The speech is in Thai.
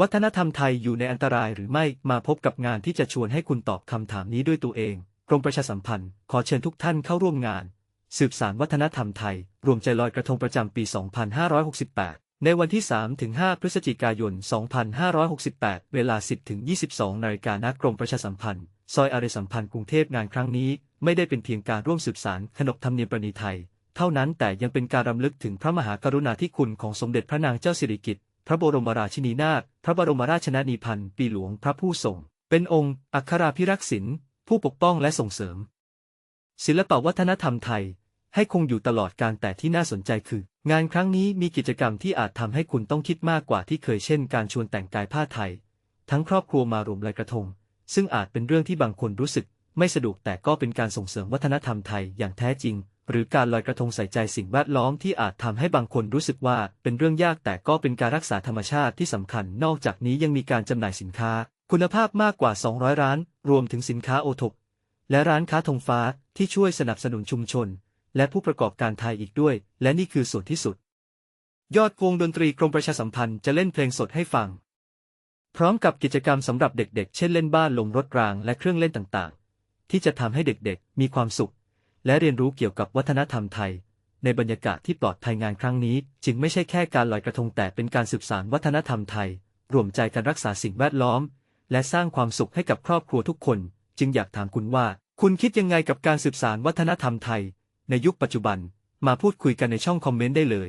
วัฒนธรรมไทยอยู่ในอันตรายหรือไม่มาพบกับงานที่จะชวนให้คุณตอบคำถามนี้ด้วยตัวเอง กรมประชาสัมพันธ์ ขอเชิญทุกท่านเข้าร่วมงาน สืบสารวัฒนธรรมไทย รวมใจลอยกระทงประจำปี 2568 ในวันที่ 3-5 พฤศจิกายน 2568 เวลา 10-22 นาฬิกาณกรมประชาสัมพันธ์ ซอยอารีสัมพันธ์กรุงเทพงานครั้งนี้ ไม่ได้เป็นเพียงการร่วมสืบสารขนบธรรมเนียมประณีไทย เท่านั้นแต่ยังเป็นการรำลึกถึงพระมหากรุณาธิคุณของสมเด็จพระนางเจ้าสิริกิติ์ พระบรมราชินีนาถพระบรมราชนนีพันธ์ปีหลวงพระผู้ทรง เป็นองค์อัคราภิรักษ์ศิลป์ผู้ปกป้องและส่งเสริม ศิลปวัฒนธรรมไทย ให้คงอยู่ตลอดการแต่ที่น่าสนใจคือ งานครั้งนี้มีกิจกรรมที่อาจทำให้คุณต้องคิดมากกว่าที่เคยเช่น การชวนแต่งกายผ้าไทย ทั้งครอบครัวมารวมลอยกระทง ซึ่งอาจเป็นเรื่องที่บางคนรู้สึก ไม่สะดวกแต่ก็เป็นการส่งเสริมวัฒนธรรมไทยอย่างแท้จริง หรือการลอยกระทงใส่ใจสิ่งแวดล้อมที่อาจทำให้บางคนรู้สึกว่าเป็นเรื่องยากแต่ก็เป็นการรักษาธรรมชาติที่สำคัญ นอกจากนี้ยังมีการจำหน่ายสินค้า คุณภาพมากกว่า 200 ร้าน รวมถึงสินค้าโอทกและร้านค้าธงฟ้าที่ช่วยสนับสนุนชุมชน และผู้ประกอบการไทยอีกด้วย และนี่คือส่วนที่สุด ยอดวงดนตรีกรมประชาสัมพันธ์จะเล่นเพลงสดให้ฟัง พร้อมกับกิจกรรมสำหรับเด็กๆเช่นเล่นบ้านลงรถรางและเครื่องเล่นต่างๆ ที่จะทำให้เด็กๆ มีความสุข และเรียนรู้เกี่ยวกับวัฒนธรรมไทย ในบรรยากาศที่ปลอดภัยงานครั้งนี้ จึงไม่ใช่แค่การลอยกระทงแต่เป็นการสืบสานวัฒนธรรมไทย รวมใจกันรักษาสิ่งแวดล้อม และสร้างความสุขให้กับครอบครัวทุกคน จึงอยากถามคุณว่า คุณคิดยังไงกับการสืบสานวัฒนธรรมไทย ในยุคปัจจุบัน มาพูดคุยกันในช่องคอมเมนต์ได้เลย